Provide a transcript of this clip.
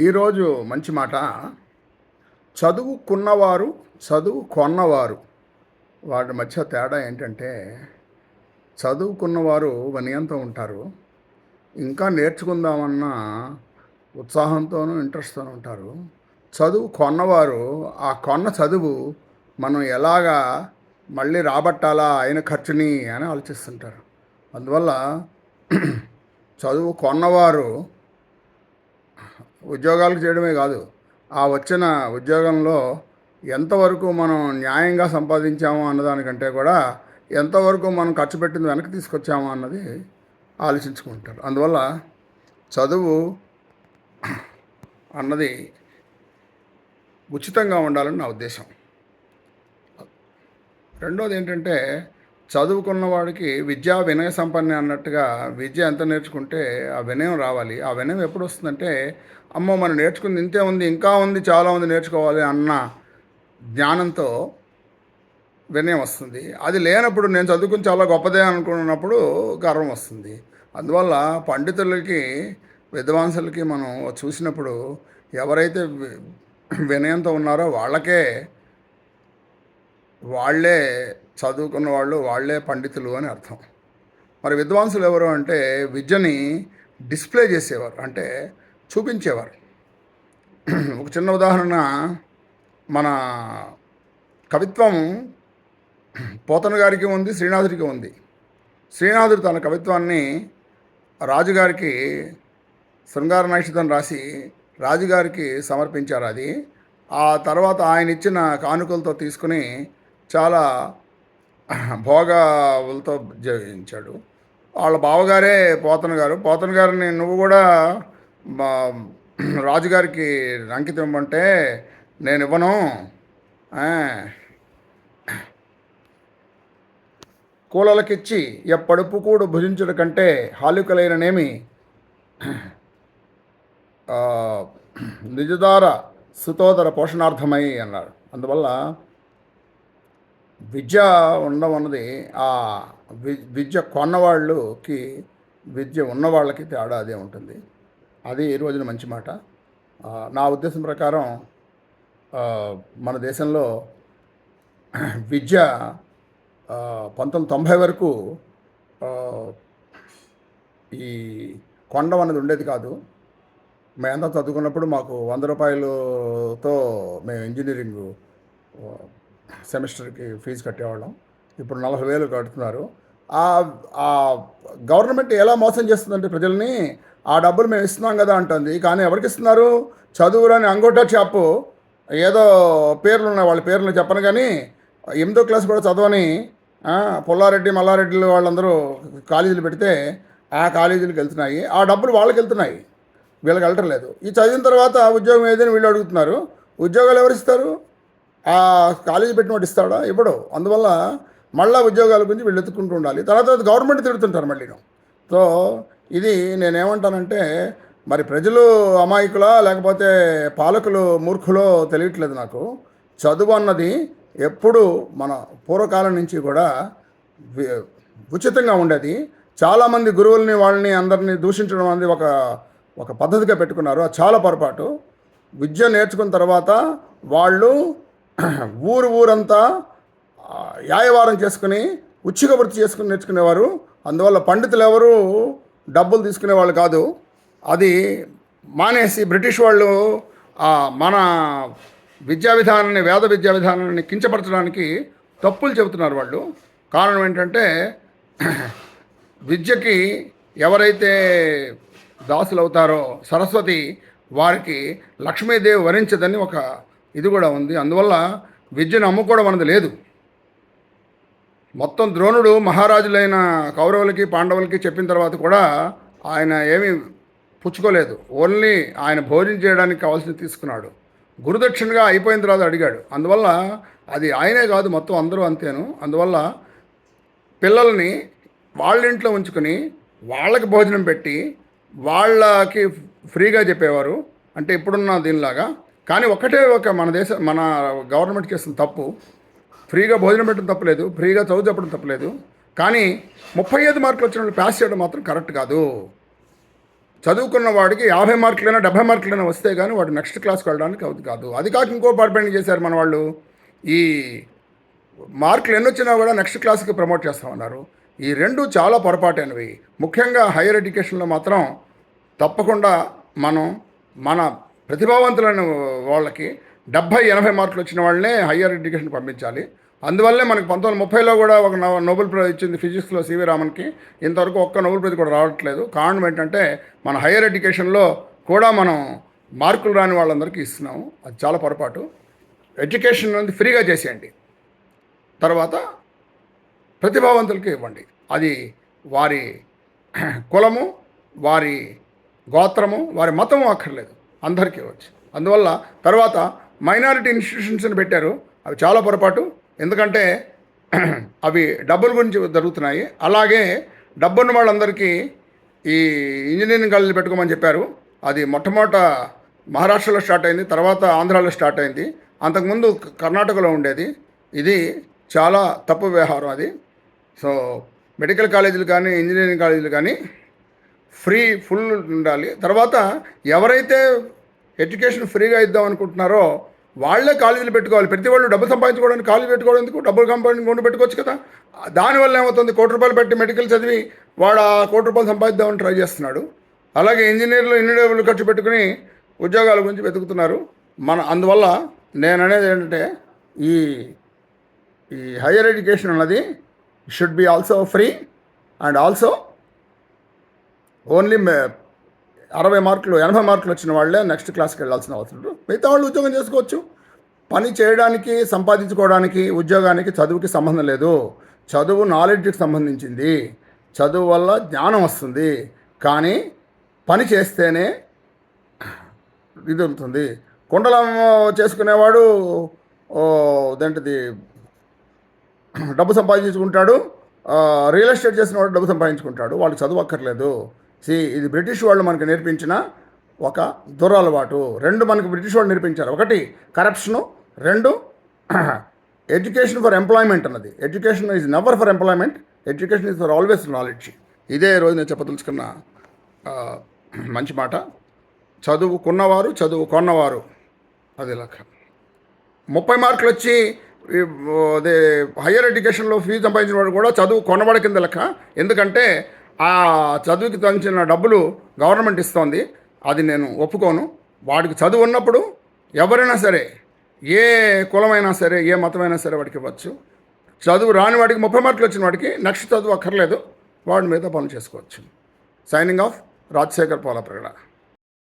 ఈరోజు మంచి మాట. చదువుకున్నవారు చదువు కొన్నవారు వాటి మధ్య తేడా ఏంటంటే చదువుకున్నవారు వినయంతో ఉంటారు. ఇంకా నేర్చుకుందామన్న ఉత్సాహంతోనూ ఇంట్రెస్ట్తోనూ ఉంటారు. చదువు కొన్నవారు ఆ కొన్న చదువు మనం ఎలాగా మళ్ళీ రాబట్టాలా అయిన ఖర్చుని అని ఆలోచిస్తుంటారు. అందువల్ల చదువు కొన్నవారు ఉద్యోగాలకు చేయడమే కాదు ఆ వచ్చిన ఉద్యోగంలో ఎంతవరకు మనం న్యాయంగా సంపాదించాము అన్నదానికంటే కూడా ఎంతవరకు మనం ఖర్చు పెట్టింది వెనక్కి తీసుకొచ్చాము అన్నది ఆలోచించుకుంటారు. అందువల్ల చదువు అన్నది ఉచితంగా ఉండాలని నా ఉద్దేశం. రెండోది ఏంటంటే చదువుకున్న వాడికి విద్యా వినయ సంపన్న అన్నట్టుగా విద్య ఎంత నేర్చుకుంటే ఆ వినయం రావాలి. ఆ వినయం ఎప్పుడు వస్తుందంటే అమ్మో మనం నేర్చుకుంది ఇంతే ఉంది ఇంకా ఉంది చాలా ఉంది నేర్చుకోవాలి అన్న జ్ఞానంతో వినయం వస్తుంది. అది లేనప్పుడు నేను చదువుకుని చాలా గొప్పదే అనుకున్నప్పుడు గర్వం వస్తుంది. అందువల్ల పండితులకి విద్వాంసులకి మనం చూసినప్పుడు ఎవరైతే వినయంతో ఉన్నారో వాళ్ళకే వాళ్ళే చదువుకున్న వాళ్ళు వాళ్ళే పండితులు అని అర్థం. మరి విద్వాంసులు ఎవరు అంటే విద్యని డిస్ప్లే చేసేవారు అంటే చూపించేవారు. ఒక చిన్న ఉదాహరణ మన కవిత్వం పోతన గారికి ఉంది శ్రీనాథుడికి ఉంది. శ్రీనాథుడు తన కవిత్వాన్ని రాజుగారికి శృంగార నైషితం రాసి రాజుగారికి సమర్పించారు. అది ఆ తర్వాత ఆయన ఇచ్చిన కానుకలతో తీసుకుని చాలా భోగాలతో జీవించాడు వాళ్ళ బావగారే పోతన గారు. పోతన గారిని నువ్వు కూడా మా రాజుగారికి అంకితం ఇవ్వమంటే నేను ఇవ్వను. కూలలకిచ్చి ఎప్పడుపు కూడు భుజించుట కంటే హాలికలైననేమి? నిజదార సుతోదర పోషణార్థమై అన్నారు. అందువల్ల విద్య ఉండడం అన్నది ఆ విద్య కొన్నవాళ్ళకి విద్య ఉన్నవాళ్ళకి తేడా అదే ఉంటుంది. అది ఈ రోజున మంచి మాట. నా ఉద్దేశం ప్రకారం మన దేశంలో విద్య పంతొమ్మిది తొంభై వరకు ఈ కొండం అనేది ఉండేది కాదు. మేమంతా చదువుకున్నప్పుడు మాకు వంద రూపాయలతో మేము ఇంజనీరింగ్ సెమిస్టర్కి ఫీజు కట్టేవాళ్ళం. ఇప్పుడు నలభై వేలు కడుతున్నారు. ఆ గవర్నమెంట్ ఎలా మోసం చేస్తుందంటే ప్రజల్ని ఆ డబ్బులు మేము ఇస్తున్నాం కదా అంటుంది. కానీ ఎవరికి ఇస్తున్నారు? చదువులని అంగోటా చెప్పు ఏదో పేర్లు ఉన్నాయి వాళ్ళ పేర్లు చెప్పను కానీ ఎనిమిదో క్లాస్ కూడా చదవని పుల్లారెడ్డి మల్లారెడ్డిలు వాళ్ళందరూ కాలేజీలు పెడితే ఆ కాలేజీలకు వెళ్తున్నాయి. ఆ డబ్బులు వాళ్ళకి వెళ్తున్నాయి. వీళ్ళకి వెళ్ళటం లేదు. ఈ చదివిన తర్వాత ఉద్యోగం ఏదని వీళ్ళు అడుగుతున్నారు. ఉద్యోగాలు ఎవరు ఇస్తారు? ఆ కాలేజీ పెట్టిన వాడు ఇస్తాడా? ఇవ్వడు. అందువల్ల మళ్ళా ఉద్యోగాల గురించి వీళ్ళు ఎత్తుకుంటూ ఉండాలి. తర్వాత గవర్నమెంట్ తిడుతుంటారు మళ్ళీ సో ఇది నేనేమంటానంటే మరి ప్రజలు అమాయకులా లేకపోతే పాలకులు మూర్ఖులో తెలియట్లేదు నాకు. చదువు అన్నది ఎప్పుడు మన పూర్వకాలం నుంచి కూడా ఉచితంగా ఉండేది. చాలామంది గురువుల్ని వాళ్ళని అందరినీ దూషించడం అనేది ఒక ఒక పద్ధతిగా పెట్టుకున్నారు. అది చాలా పొరపాటు. విద్య నేర్చుకున్న తర్వాత వాళ్ళు ఊరు ఊరంతా యాయవారం చేసుకుని ఉచ్చిక వృత్తి చేసుకుని నేర్చుకునేవారు. అందువల్ల పండితులు ఎవరు డబ్బులు తీసుకునే వాళ్ళు కాదు. అది మానేసి బ్రిటిష్ వాళ్ళు మన విద్యా విధానాన్ని వేద విద్యా విధానాన్ని కించపరచడానికి తప్పులు చెబుతున్నారు వాళ్ళు. కారణం ఏంటంటే విద్యకి ఎవరైతే దాసులు అవుతారో సరస్వతి వారికి లక్ష్మీదేవి వరించదని ఒక ఇది కూడా ఉంది. అందువల్ల విద్యను అమ్ముకోవడం అన్నది లేదు. మొత్తం ద్రోణుడు మహారాజులైన కౌరవులకి పాండవులకి చెప్పిన తర్వాత కూడా ఆయన ఏమీ పుచ్చుకోలేదు. ఓన్లీ ఆయన భోజనం చేయడానికి కావాల్సింది తీసుకున్నాడు. గురుదక్షిణగా అయిపోయిన తర్వాత అడిగాడు. అందువల్ల అది ఆయనే కాదు మొత్తం అందరూ అంతేను. అందువల్ల పిల్లల్ని వాళ్ళ ఇంట్లో ఉంచుకొని వాళ్ళకి భోజనం పెట్టి వాళ్ళకి ఫ్రీగా చెప్పేవారు. అంటే ఇప్పుడున్న దీనిలాగా కానీ ఒకటే ఒక మన దేశ మన గవర్నమెంట్ చేస్తున్న తప్పు. ఫ్రీగా భోజనం పెట్టడం తప్పలేదు ఫ్రీగా చదువు చెప్పడం తప్పలేదు కానీ ముప్పై ఐదు మార్కులు వచ్చిన వాళ్ళు పాస్ చేయడం మాత్రం కరెక్ట్ కాదు. చదువుకున్న వాడికి యాభై మార్కులైనా డెబ్బై మార్కులైనా వస్తే కానీ వాడు నెక్స్ట్ క్లాస్కి వెళ్ళడానికి అవుతుంది కాదు. అది కాక ఇంకో పార్పేంట్ చేశారు మన వాళ్ళు? ఈ మార్కులు ఎన్ని వచ్చినా కూడా నెక్స్ట్ క్లాస్కి ప్రమోట్ చేస్తామన్నారు ఈ రెండు చాలా పొరపాటైనవి. ముఖ్యంగా హైయర్ ఎడ్యుకేషన్లో మాత్రం తప్పకుండా మనం మన ప్రతిభావంతులైన వాళ్ళకి డెబ్భై ఎనభై మార్కులు వచ్చిన వాళ్ళనే హయ్యర్ ఎడ్యుకేషన్ పంపించాలి. అందువల్లే మనకి పంతొమ్మిది ముప్పైలో కూడా ఒక నోబెల్ ప్రైజ్ ఇచ్చింది ఫిజిక్స్లో సివి రామన్కి. ఇంతవరకు ఒక్క నోబెల్ ప్రైజ్ కూడా రావట్లేదు. కారణం ఏంటంటే మన హయ్యర్ ఎడ్యుకేషన్లో కూడా మనం మార్కులు రాని వాళ్ళందరికీ ఇస్తున్నాము అది చాలా పొరపాటు. ఎడ్యుకేషన్ అనేది ఫ్రీగా చేసేయండి. తర్వాత ప్రతిభావంతులకి ఇవ్వండి. అది వారి కులము వారి గోత్రము వారి మతము అక్కర్లేదు. అందరికీ వచ్చు అందువల్ల తర్వాత మైనారిటీ ఇన్స్టిట్యూషన్స్ని పెట్టారు. అవి చాలా పొరపాటు. ఎందుకంటే అవి డబ్బుల గురించి జరుగుతున్నాయి. అలాగే డబ్బున్న వాళ్ళందరికీ ఈ ఇంజనీరింగ్ కాలేజీలు పెట్టుకోమని చెప్పారు. అది మొట్టమొదట మహారాష్ట్రలో స్టార్ట్ అయింది. తర్వాత ఆంధ్రాలో స్టార్ట్ అయింది. అంతకుముందు కర్ణాటకలో ఉండేది. ఇది చాలా తప్పు వ్యవహారం అది. సో మెడికల్ కాలేజీలు కానీ ఇంజనీరింగ్ కాలేజీలు కానీ ఫ్రీ ఫుల్ ఉండాలి. తర్వాత ఎవరైతే ఎడ్యుకేషన్ ఫ్రీగా ఇద్దాం అనుకుంటున్నారో వాళ్ళే కాలేజీలు పెట్టుకోవాలి. ప్రతి వాళ్ళు డబ్బు సంపాదించుకోవడానికి కాలేజీ పెట్టుకోవడం ఎందుకు? డబ్బులు సంపాదించి కొండు పెట్టుకోవచ్చు కదా. దానివల్ల ఏమవుతుంది? కోటి రూపాయలు పెట్టి మెడికల్ చదివి వాడు ఆ కోటి రూపాయలు సంపాదిద్దామని ట్రై చేస్తున్నాడు. అలాగే ఇంజనీర్లు ఇన్ని ఖర్చు పెట్టుకుని ఉద్యోగాల గురించి వెతుకుతున్నారు. మన అందువల్ల నేను అనేది ఏంటంటే ఈ ఈ హైయర్ ఎడ్యుకేషన్ అన్నది should be also free and also only అరవై మార్కులు ఎనభై మార్కులు వచ్చిన వాళ్ళే నెక్స్ట్ క్లాస్కి వెళ్ళాల్సిన అవసరం లేదు మిగతా వాళ్ళు ఉద్యోగం చేసుకోవచ్చు. పని చేయడానికి సంపాదించుకోవడానికి ఉద్యోగానికి చదువుకి సంబంధం లేదు. చదువు నాలెడ్జ్కి సంబంధించింది. చదువు వల్ల జ్ఞానం వస్తుంది. కానీ పని చేస్తేనే ఇది ఉంటుంది. కుండలం చేసుకునేవాడు అదేంటిది డబ్బు సంపాదించుకుంటాడు. రియల్ ఎస్టేట్ చేసిన వాడు డబ్బు సంపాదించుకుంటాడు. వాళ్ళకి చదువు అక్కర్లేదు. సి ఇది బ్రిటిష్ వాళ్ళు మనకు నేర్పించిన ఒక దురలవాటు రెండు మనకు బ్రిటిష్ వాళ్ళు నేర్పించారు. ఒకటి కరప్షను రెండు ఎడ్యుకేషన్ ఫర్ ఎంప్లాయ్మెంట్ అన్నది. Education is never for employment education is for always knowledge ఇదే రోజు నేను చెప్పదలుచుకున్న మంచి మాట. చదువుకున్నవారు చదువు కొన్నవారు. అది లెక్క. ముప్పై మార్కులు వచ్చి అదే హయ్యర్ ఎడ్యుకేషన్లో ఫీజు సంపాదించిన వాడు కూడా చదువు కొనబడి కింద లెక్క. ఎందుకంటే ఆ చదువుకి తగ్గించిన డబ్బులు గవర్నమెంట్ ఇస్తోంది. అది నేను ఒప్పుకోను. వాడికి చదువు ఉన్నప్పుడు ఎవరైనా సరే ఏ కులమైనా సరే ఏ మతమైనా సరే వాడికి ఇవ్వచ్చు. చదువు రాని వాడికి ముప్పై మార్కులు వచ్చిన వాడికి నెక్స్ట్ చదువు అక్కర్లేదు. వాడి మీద పనులు చేసుకోవచ్చు. Signing off Rajasekhar పోలప్రగడ